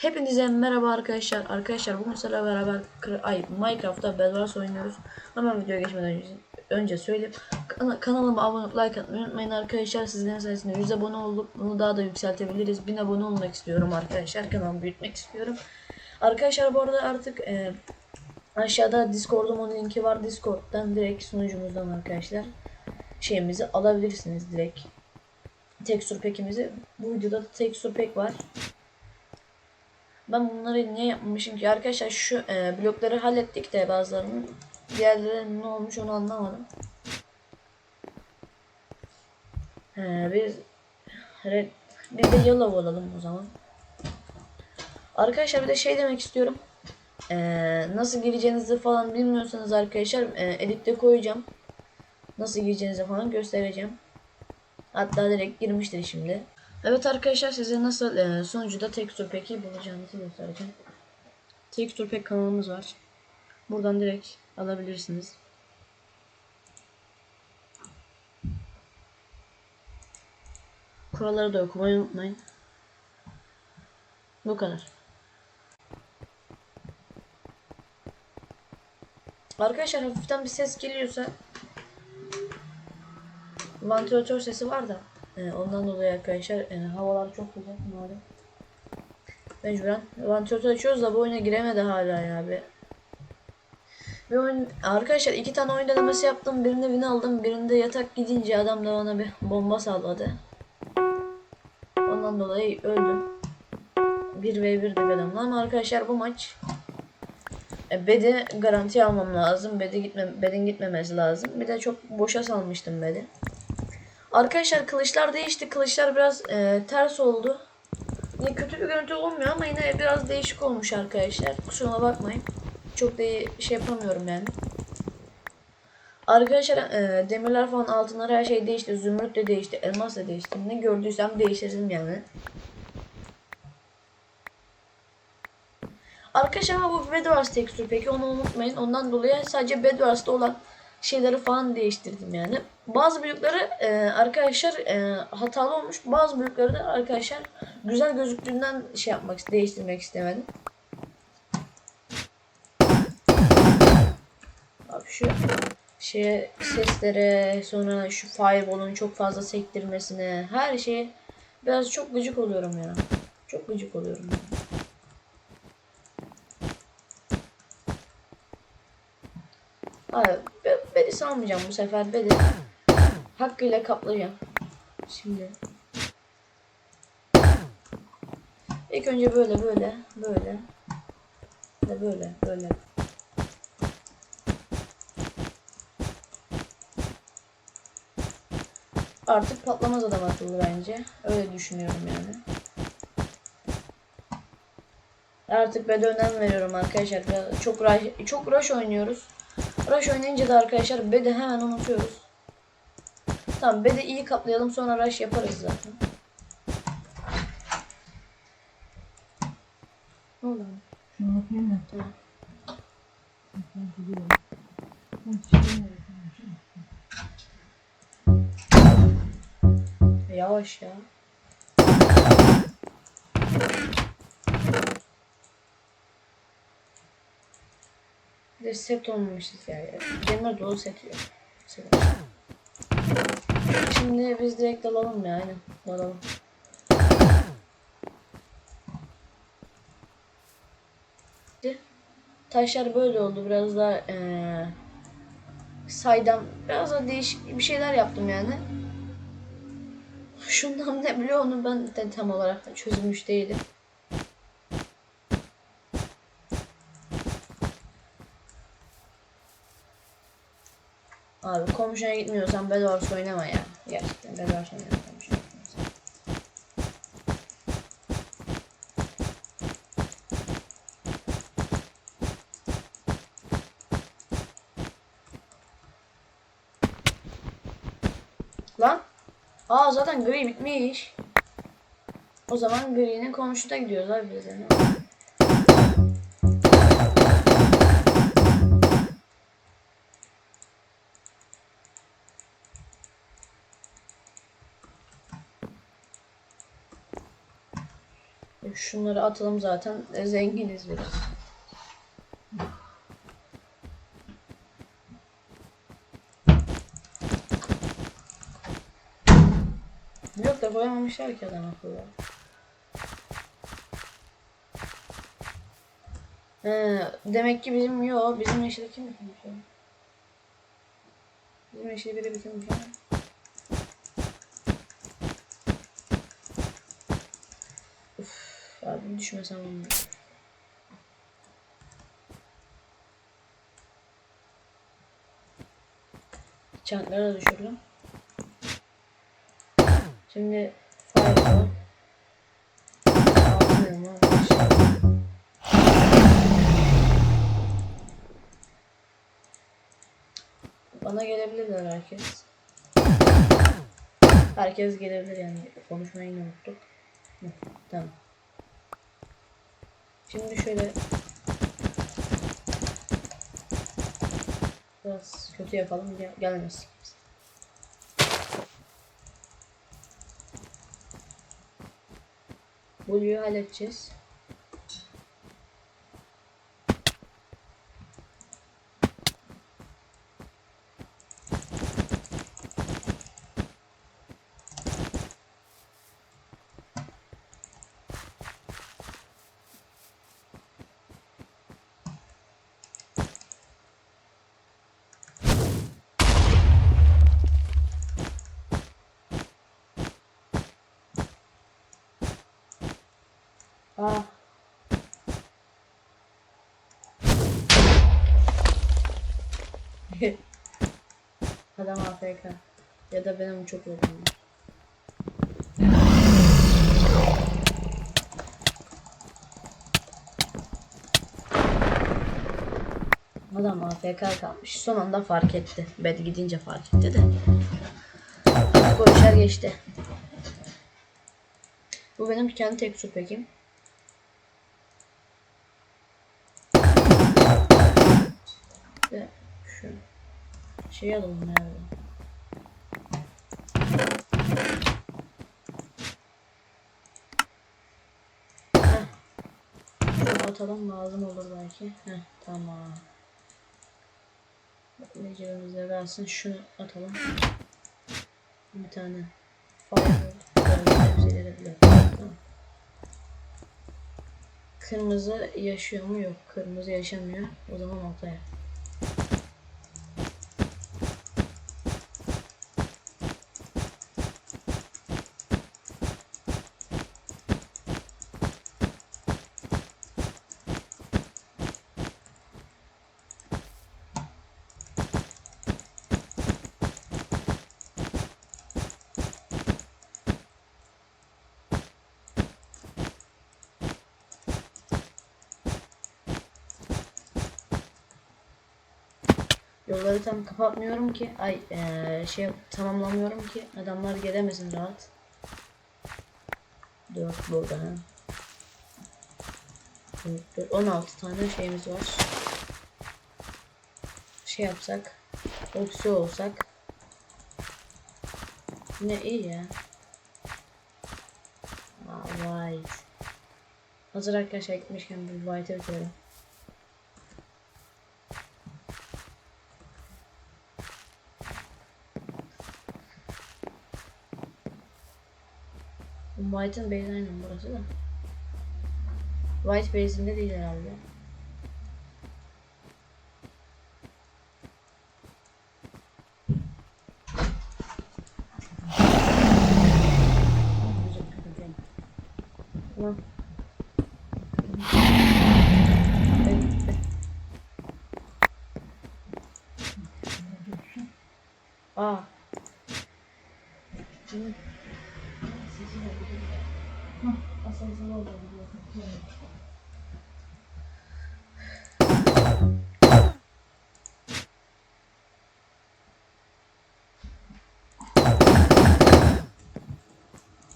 Hepinize merhaba arkadaşlar. Arkadaşlar bugün sizlerle beraber ay Minecraft'ta Bedwars oynuyoruz. Hemen videoya geçmeden önce, önce söyleyeyim. Kana- kanalıma abone olup like atmayı unutmayın arkadaşlar. Sizlerin sayesinde 100 abone olduk. Bunu daha da yükseltebiliriz. 1000 abone olmak istiyorum arkadaşlar. Kanalımı büyütmek istiyorum. Arkadaşlar bu arada artık e, aşağıda Discord'umun linki var. Discord'dan direkt sunucumuzdan arkadaşlar şeyimizi alabilirsiniz direkt. Texture pack'imizi. Bu videoda texture pack var. Ben bunları niye yapmamışım ki? Arkadaşlar şu e, blokları hallettik de bazılarının. Diğerleri ne olmuş onu anlamadım. He, biz red, biz de yellow olalım o zaman. Arkadaşlar bir de şey demek istiyorum. E, nasıl gireceğinizi falan bilmiyorsanız arkadaşlar e, editte koyacağım. Nasıl gireceğinizi falan göstereceğim. Hatta direkt girmiştir şimdi. Evet arkadaşlar size nasıl e, sonucuda texture pack'i bulacağınızı göstereceğim. Texture pack kanalımız var. Buradan direkt alabilirsiniz. Kuralları da okumayı unutmayın. Bu kadar. Arkadaşlar hafiften bir ses geliyorsa vantilatör sesi var da e, ondan dolayı arkadaşlar e, havalar çok güzel malum. Mecburen vantilatör açıyoruz da bu oyuna giremedi hala ya be. Bir oyun arkadaşlar iki tane oyun denemesi yaptım. Birinde win aldım. Birinde yatak gidince adam da bana bir bomba salladı. Ondan dolayı öldüm. 1v1'dik adamla ama arkadaşlar bu maç e, Bed'i garanti almam lazım. Bed'i gitme, Bed'in gitmemesi lazım. Bir de çok boşa salmıştım Bed'i. Arkadaşlar kılıçlar değişti. Kılıçlar biraz e, ters oldu. Yine kötü bir görüntü olmuyor ama yine biraz değişik olmuş arkadaşlar. Kusuruma bakmayın. Çok da iyi şey yapamıyorum yani. Arkadaşlar e, demirler falan altınlar her şey değişti. Zümrüt de değişti. Elmas da değişti. Ne gördüysem değiştirdim yani. Arkadaşlar bu Bedwars tekstür peki onu unutmayın. Ondan dolayı sadece Bedwars'ta olan şeyleri falan değiştirdim yani. Bazı blokları e, arkadaşlar e, hatalı olmuş. Bazı blokları da arkadaşlar güzel gözüktüğünden şey yapmak değiştirmek istemedim. Abi şu şeye seslere sonra şu fireball'un çok fazla sektirmesine her şeye biraz çok gıcık oluyorum ya. Çok gıcık oluyorum. Yani. Abi be- beni salmayacağım bu sefer beni hakkıyla kaplayacağım. Şimdi ilk önce böyle böyle böyle ve böyle böyle artık patlamaz adam akıllı bence öyle düşünüyorum yani. Artık ben önem veriyorum arkadaşlar. Çok rush, çok rush oynuyoruz. Rush oynayınca da arkadaşlar bed'i hemen unutuyoruz. Tamam bed'i iyi kaplayalım sonra rush yaparız zaten. Ne oldu? Şunu? Tamam. Yavaş ya. Bir set olmamışız yani. Cemre dolu set yok. Şimdi biz direkt dalalım ya aynen. Dalalım. Taşlar böyle oldu. Biraz daha eee saydam biraz da değişik bir şeyler yaptım yani. Şundan ne biliyor onu ben de tam olarak da çözmüş değilim. Abi komşuya gitmiyorsan Bedwars oynama ya. Gerçekten Bedwars oynama gitmiyorsan. Lan. Aa zaten gri bitmiş. O zaman gri'nin komşuda gidiyoruz abi biz yani. Şunları atalım zaten. E, zenginiz biraz. Yok da koyamamışlar ki adam akıllı. He, demek ki bizim yok. Bizim yeşili kim bitirmiş? Bizim yeşili biri bitirmiş ya. Uf, abi düşmesem olmuyor. Çanklara düşürdüm. Şimdi arkadaşlar. Bana gelebilirler herkes. Herkes gelebilir yani. Konuşmayı unuttuk. Tamam. Şimdi şöyle biraz kötü yapalım gel gelmesin. Blue'yu halledeceğiz. Adam AFK. Ya da benim çok yorgunum. Adam AFK kalmış. Son anda fark etti. Bed gidince fark etti de. İşler geçti. Bu benim kendi tek pekim. Ve şu şey alalım. Şunu atalım lazım olur belki. Heh, tamam. Ne cebimize versin şunu atalım. Bir tane. Tamam. Kırmızı yaşıyor mu? Yok. Kırmızı yaşamıyor. O zaman ortaya. Yolları tam kapatmıyorum ki. Ay eee, şey tamamlamıyorum ki adamlar gelemesin rahat. 4 burada. ha. Dört, dört, 16 tane şeyimiz var. Şey yapsak. Oksi olsak. Yine iyi ya. Aa, white. Hazır arkadaşlar gitmişken bir white'e bitirelim. White'ın base aynen burası da. White base'inde değil herhalde. Tamam. Aa.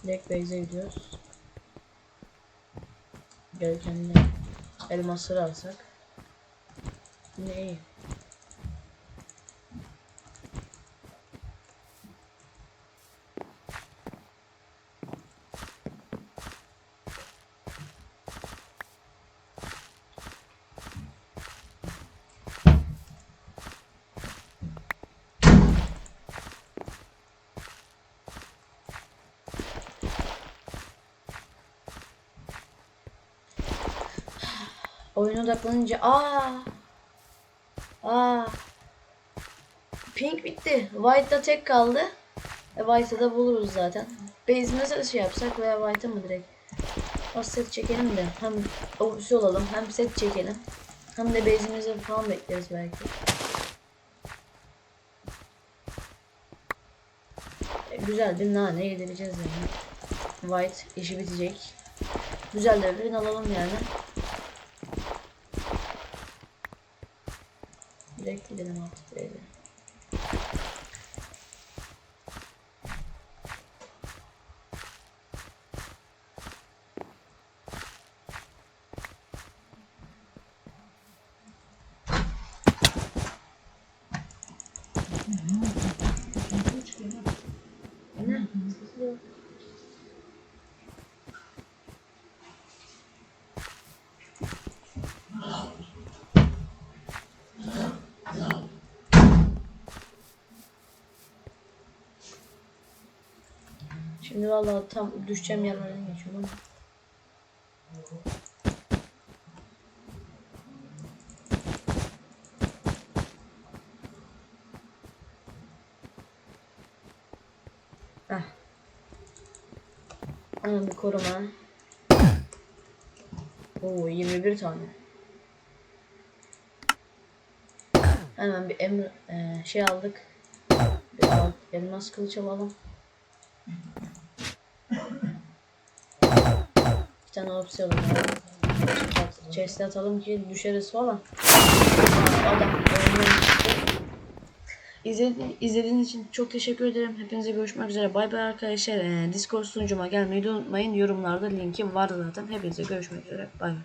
Direkt base'e gidiyoruz. De elmasları alsak. Yine iyi. Oyuna odaklanınca aa aa Pink bitti. White'da tek kaldı. E, White'ı da buluruz zaten. Base nasıl şey yapsak veya White'ı mı direkt? O set çekelim de hem opsiyon olalım hem set çekelim. Hem de base'imizi falan bekleriz belki. E, güzel bir nane yedireceğiz yani. White işi bitecek. Güzel de bir alalım yani. divertida na moto 3. Şimdi vallahi tam düşeceğim yerlerden geçiyorum ama. Heh. Hemen bir koruma. Oo 21 tane. Hemen bir emir eee, şey aldık. Bir elmas kılıç alalım. Bir tane opsiyon alalım. Chest- atalım ki düşeriz falan. Adam. İzledi- İzlediğiniz için çok teşekkür ederim. Hepinize görüşmek üzere. Bay bay arkadaşlar. Ee, Discord sunucuma gelmeyi de unutmayın. Yorumlarda linkim var zaten. Hepinize görüşmek üzere. Bay bay.